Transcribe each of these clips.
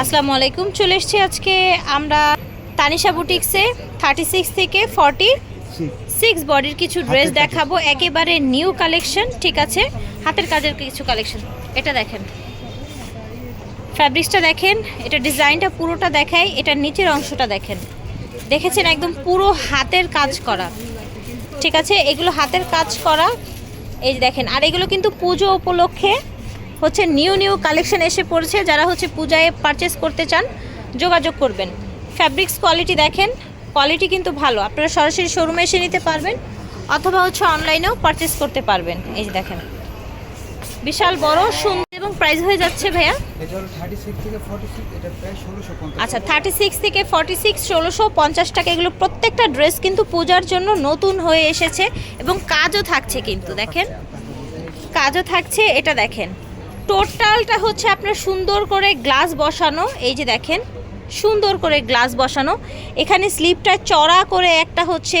আসসালামু আলাইকুম চলে এসেছি আজকে আমরা তানিশা বুটিক্সে থার্টি সিক্স থেকে ফর্টি সিক্স বডির কিছু ড্রেস দেখাবো। একেবারে নিউ কালেকশন ঠিক আছে? হাতের কাজের কিছু কালেকশন এটা দেখেন। ফ্যাব্রিক্সটা দেখেন এটা ডিজাইনটা পুরোটা দেখায় এটার নিচের অংশটা দেখেন। দেখেছেন একদম পুরো হাতের কাজ করা। ঠিক আছে? এগুলো হাতের কাজ করা। এই দেখেন আর এগুলো কিন্তু পুজো উপলক্ষে হচ্ছে নিউ নিউ কালেকশন এসে পড়েছে। যারা হচ্ছে পূজায় পারচেস করতে চান যোগাযোগ করবেন। ফ্যাব্রিক্স কোয়ালিটি দেখেন কোয়ালিটি কিন্তু ভালো। আপনারা সরাসরি শোরুমে এসে নিতে পারবেন অথবা হচ্ছে অনলাইনেও পারচেস করতে পারবেন। এই যে দেখেন বিশাল বড় সুন্দর এবং প্রাইস হয়ে যাচ্ছে ভাইয়া। আচ্ছা থার্টি সিক্স থেকে ফর্টি সিক্স ষোলোশো পঞ্চাশ টাকা। এগুলো প্রত্যেকটা ড্রেস কিন্তু পূজার জন্য নতুন হয়ে এসেছে এবং কাজও থাকছে কিন্তু দেখেন। কাজও থাকছে এটা দেখেন। টোটালটা হচ্ছে আপনার সুন্দর করে গ্লাস বসানো, এই যে দেখেন, সুন্দর করে গ্লাস বসানো। এখানে স্লিপটা চড়া করে একটা হচ্ছে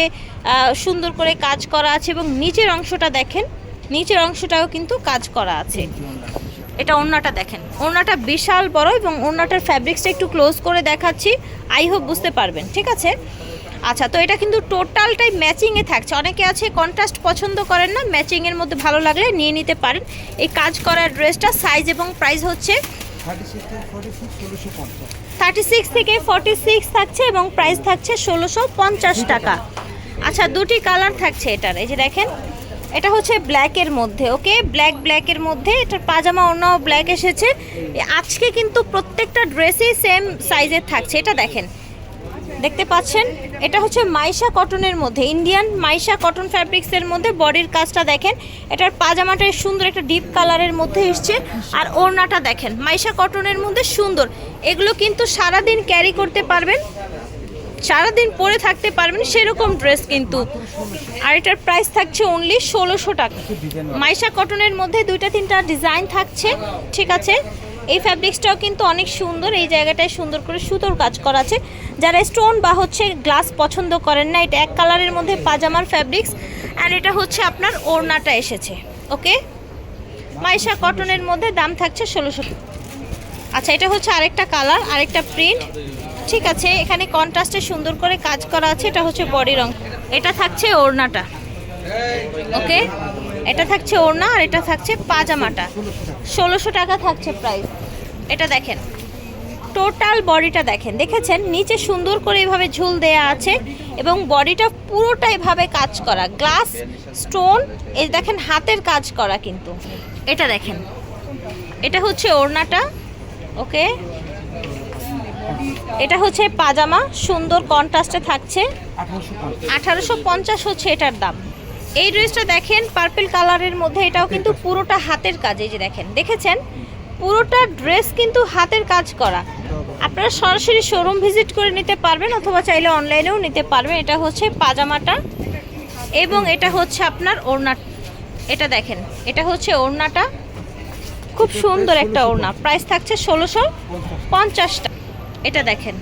সুন্দর করে কাজ করা আছে এবং নিচের অংশটা দেখেন, নিচের অংশটাও কিন্তু কাজ করা আছে। এটা ওড়নাটা দেখেন, ওড়নাটা বিশাল বড় এবং ওড়নাটার ফ্যাব্রিক্সটা একটু ক্লোজ করে দেখাচ্ছি। আই হোপ বুঝতে পারবেন, ঠিক আছে? আচ্ছা তো এটা কিন্তু টোটালটাই ম্যাচিংয়ে থাকছে। অনেকে আছে কন্ট্রাস্ট পছন্দ করেন না ম্যাচিংয়ের মধ্যে ভালো লাগলে নিয়ে নিতে পারেন। এই কাজ করার ড্রেসটা সাইজ এবং প্রাইস হচ্ছে থার্টি সিক্স থেকে ফর্টি সিক্স থাকছে এবং প্রাইস থাকছে ষোলোশো পঞ্চাশ টাকা। আচ্ছা দুটি কালার থাকছে এটার। এই যে দেখেন এটা হচ্ছে ব্ল্যাকের মধ্যে ওকে ব্ল্যাক ব্ল্যাকের মধ্যে এটার পাজামা অন্যও ব্ল্যাক এসেছে। আজকে কিন্তু প্রত্যেকটা ড্রেসই সেম সাইজের থাকছে। এটা দেখেন দেখতে পাচ্ছেন, এটা হচ্ছে মাইশা কটনের মধ্যে ইন্ডিয়ান মাইশা কটন ফ্যাব্রিক্সের মধ্যে বডির কাজটা দেখেন, এটার পাজামাটা সুন্দর একটা ডিপ কালারের মধ্যে এসছে, আর ওড়নাটা দেখেন, মাইশা কটনের মধ্যে সুন্দর, এগুলো কিন্তু সারাদিন ক্যারি করতে পারবেন, সারাদিন পরে থাকতে পারবেন সেরকম ড্রেস কিন্তু, আর এটার প্রাইস থাকছে অনলি ষোলোশো টাকা। মাইশা কটনের মধ্যে দুইটা তিনটা ডিজাইন থাকছে, ঠিক আছে এই ফ্যাব্রিক্সটাও কিন্তু অনেক সুন্দর, এই জায়গাটায় সুন্দর করে সুতোর কাজ করা আছে। যারা স্টোন বা হচ্ছে গ্লাস পছন্দ করেন না, এটা এক কালারের মধ্যে পাজামার ফ্যাব্রিক্স অ্যান্ড এটা হচ্ছে আপনার ওড়নাটা এসেছে ওকে মাইশা কটনের মধ্যে দাম থাকছে ষোলোশো আচ্ছা এটা হচ্ছে আরেকটা কালার আরেকটা প্রিন্ট ঠিক আছে, এখানে কন্ট্রাস্টে সুন্দর করে কাজ করা আছে, এটা হচ্ছে বডি রং। এটা থাকছে ওড়নাটা ওকে এটা থাকছে ওড়না আর এটা থাকছে পাজামাটা। ষোলোশো টাকা থাকছে প্রাইস এটা দেখেন। টোটাল বডিটা দেখেন। দেখেছেন? নিচে সুন্দর করে এইভাবে ঝুল দেয়া আছে এবং বডিটা পুরোটা এভাবে কাজ করা। গ্লাস স্টোন এই দেখেন হাতের কাজ করা কিন্তু। এটা দেখেন। এটা হচ্ছে ওড়নাটা। ওকে? এটা হচ্ছে পাজামা। সুন্দর কন্ট্রাস্টে থাকছে। আঠারোশো পঞ্চাশ হচ্ছে এটার দাম। এই ড্রেসটা দেখেন পার্পল কালারের মধ্যে এটাও কিন্তু পুরোটা হাতের কাজ এই যে দেখেন দেখেছেন? পুরোটা ড্রেস কিন্তু হাতের কাজ করা। আপনারা সরাসরি শোরুম ভিজিট করে নিতে পারবেন অথবা চাইলে অনলাইনেও নিতে পারবেন। এটা হচ্ছে পাজামাটা এবং এটা হচ্ছে আপনার ওড়না। এটা দেখেন এটা হচ্ছে ওড়নাটা। খুব সুন্দর একটা ওড়না। প্রাইস থাকছে ষোলোশো পঞ্চাশটা এটা দেখেন।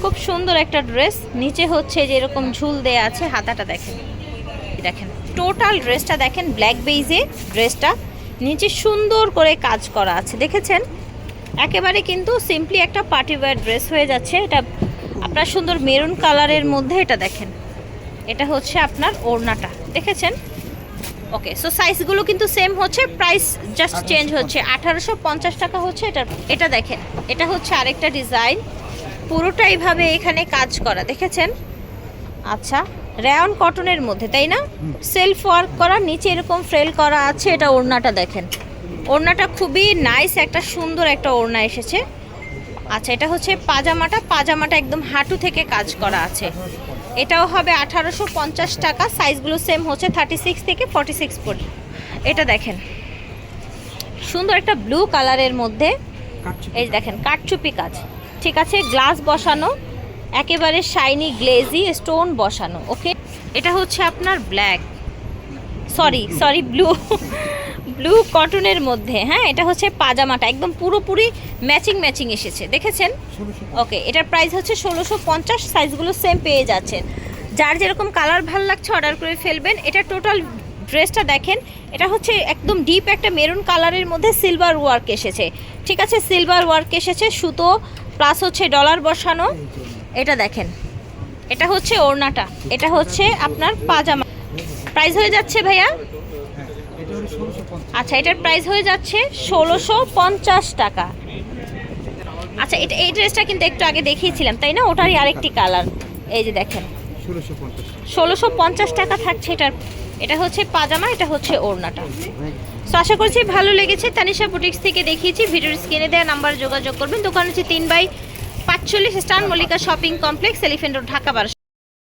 খুব সুন্দর একটা ড্রেস নিচে হচ্ছে যে এরকম ঝুল দেয়া আছে হাতাটা দেখেন। দেখেন টোটাল ড্রেসটা দেখেন ব্ল্যাক বেইজে ড্রেসটা নিচে সুন্দর করে কাজ করা আছে দেখেছেন? একেবারে কিন্তু সিম্পলি একটা পার্টি ওয়্যার ড্রেস হয়ে যাচ্ছে এটা আপনার সুন্দর মেরুন কালারের মধ্যে এটা দেখেন। এটা হচ্ছে আপনার ওড়নাটা দেখেছেন? ওকে সো সাইজগুলো কিন্তু সেম হচ্ছে প্রাইস জাস্ট চেঞ্জ হচ্ছে আঠারোশো পঞ্চাশ টাকা হচ্ছে এটা এটা দেখেন এটা হচ্ছে আরেকটা ডিজাইন পুরোটা এইভাবে এখানে কাজ করা দেখেছেন? আচ্ছা রেয়ন কটনের মধ্যে তাই না? সেলফ ওয়ার্ক করা নিচে এরকম ফ্রেল করা আছে এটা ওড়নাটা দেখেন। ওড়নাটা খুবই নাইস একটা সুন্দর একটা ওড়না এসেছে। আচ্ছা এটা হচ্ছে পাজামাটা। পাজামাটা একদম হাঁটু থেকে কাজ করা আছে। এটাও হবে আঠারোশো পঞ্চাশ টাকা। সাইজগুলো সেম হচ্ছে থার্টি সিক্স থেকে ফর্টি সিক্স পর্যন্ত। এটা দেখেন। সুন্দর একটা ব্লু কালারের মধ্যে। এই দেখেন কাঠচুপি কাজ। ঠিক আছে গ্লাস বসানো। একেবারে শাইনি গ্লেজি স্টোন বসানো ওকে এটা হচ্ছে আপনার black sorry sorry blue blue কটনের মধ্যে হ্যাঁ? এটা হচ্ছে পাজামাটা, একদম পুরোপুরি ম্যাচিং ম্যাচিং এসেছে, দেখেছেন? ওকে এটার প্রাইস হচ্ছে ষোলোশো পঞ্চাশ সাইজগুলো সেম পেয়ে যাচ্ছেন। যার যেরকম কালার ভালো লাগছে অর্ডার করে ফেলবেন। এটা টোটাল ড্রেসটা দেখেন, এটা হচ্ছে একদম ডিপ একটা মেরুন কালারের মধ্যে সিলভার ওয়ার্ক এসেছে। ঠিক আছে সিলভার ওয়ার্ক এসেছে, সুতো প্লাস হচ্ছে ডলার বসানো। এটা দেখেন। এটা হচ্ছে ওড়নাটা। এটা হচ্ছে আপনার পাজামা। প্রাইস হয়ে যাচ্ছে ভাইয়া? আচ্ছা এটার প্রাইস হয়ে যাচ্ছে ষোলোশো পঞ্চাশ টাকা। আচ্ছা এটা, এই ড্রেসটা কিন্তু একটু আগে দেখিয়েছিলাম, তাই না? ওটারই আরেকটি কালার এই যে দেখেন। ষোলোশো পঞ্চাশ টাকা থাকছে এটার। এটা হচ্ছে পাজামা, এটা হচ্ছে ওড়নাটা। তো আশা করছি ভালো লেগেছে। তানিশা বুটিক্স থেকে দেখিয়েছি। ভিডিওর স্ক্রিনে দেওয়া নাম্বার যোগাযোগ করবেন। দোকান হচ্ছে তিন বাই পাঁচচল্লিশ স্টান Mallika shopping complex elephant road Dhaka বারোশো